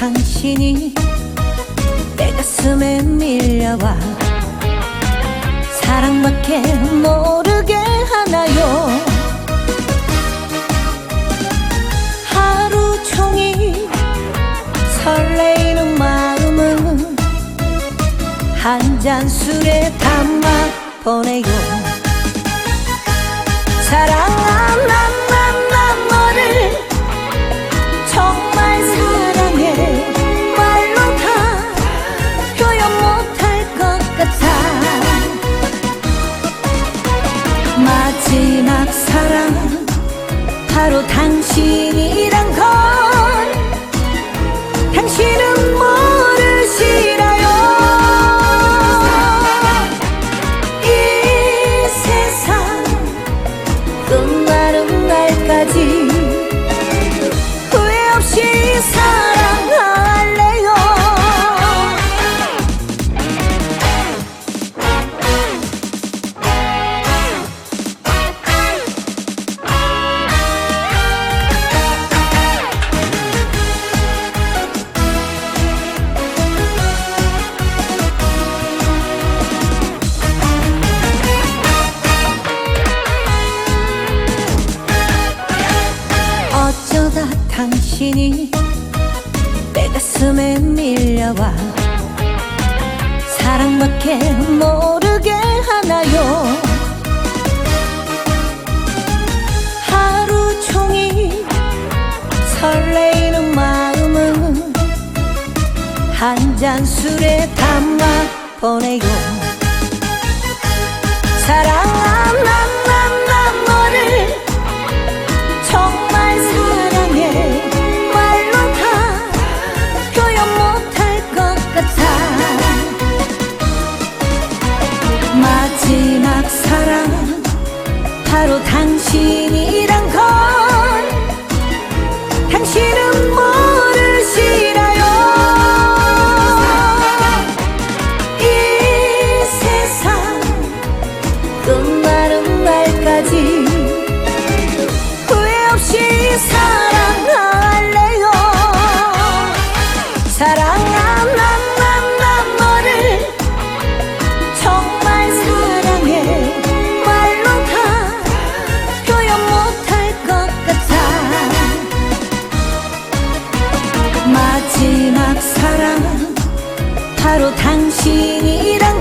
당신이 내 가슴에 밀려와 사랑밖에 모르게 하나요. 하루 종일 설레이는 마음은 한 잔 술에 담아 보내요. 사랑한 난 바로 당신이란 걸. 당신은 모르시나요? 이 세상 끝나는 날까지 후회 없이 사 당신이 내 가슴에 밀려와 사랑밖에 모르게 하나요? 하루 종일 설레이는 마음은 한 잔 술에 담아 보내요 사랑 바로 당신이란 걸. 당신은 바로 당신이란